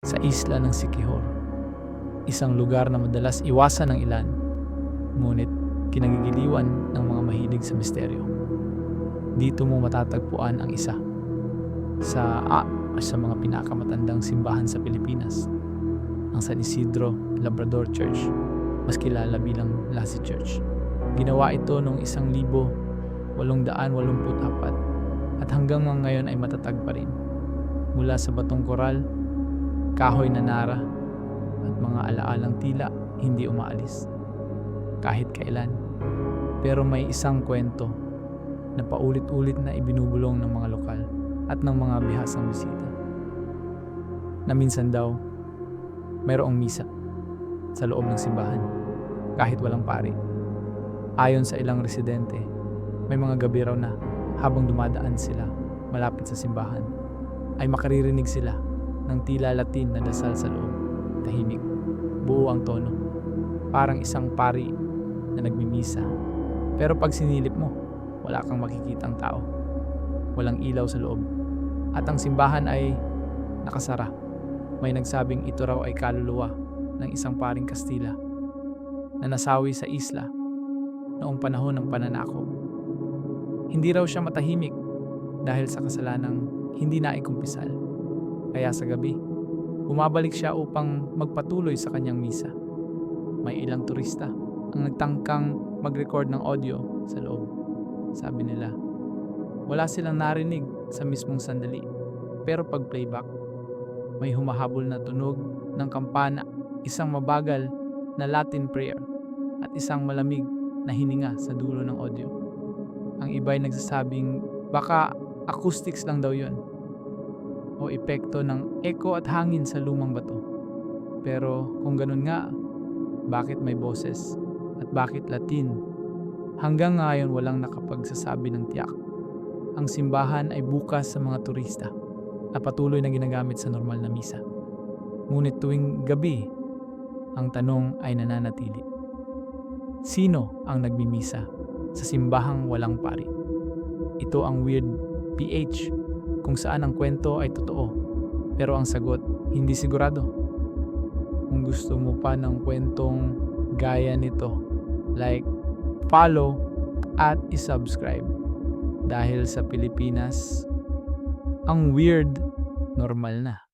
sa isla ng Sikihor. Isang lugar na madalas iwasan ng ilan, ngunit kinagigiliwan ng mga mahilig sa misteryo. Dito mo matatagpuan ang isa sa ah, sa mga pinakamatandang simbahan sa Pilipinas, ang San Isidro Labrador Church, mas kilala bilang Lassie Church. Ginawa ito noong 1884 at hanggang ngayon ay matatag pa rin. Mula sa batong koral, kahoy na nara at mga alaalang tila hindi umaalis. Kahit kailan. Pero may isang kwento na paulit-ulit na ibinubulong ng mga lokal at ng mga bihasang bisita. Na minsan daw, mayroong misa sa loob ng simbahan kahit walang pari. Ayon sa ilang residente, may mga gabi raw na habang dumadaan sila malapit sa simbahan ay makaririnig sila ng tila Latin na dasal sa loob. Tahimik, buo ang tono. Parang isang pari na nagmimisa. Pero pag sinilip mo, wala kang makikitang tao. Walang ilaw sa loob. At ang simbahan ay nakasara. May nagsabing ito raw ay kaluluwa ng isang paring Kastila na nasawi sa isla noong panahon ng pananakop. Hindi raw siya matahimik dahil sa kasalanang hindi naikumpisal. Kaya sa gabi, bumabalik siya upang magpatuloy sa kanyang misa. May ilang turista ang nagtangkang mag-record ng audio sa loob. Sabi nila, wala silang narinig sa mismong sandali. Pero pag playback, may humahabol na tunog ng kampana, isang mabagal na Latin prayer at isang malamig na hininga sa dulo ng audio. Ang iba ay nagsasabing baka acoustics lang daw yon o epekto ng echo at hangin sa lumang bato. Pero kung ganun nga, bakit may boses at bakit Latin? Hanggang ngayon walang nakapagsasabi ng tiyak. Ang simbahan ay bukas sa mga turista at patuloy na ginagamit sa normal na misa. Ngunit tuwing gabi, ang tanong ay nananatili. Sino ang nagmimisa sa simbahang walang pari? Ito ang weird PH kung saan ang kwento ay totoo pero ang sagot hindi sigurado. Kung gusto mo pa ng kwentong gaya nito, like, follow at isubscribe. Dahil sa Pilipinas, ang weird normal na.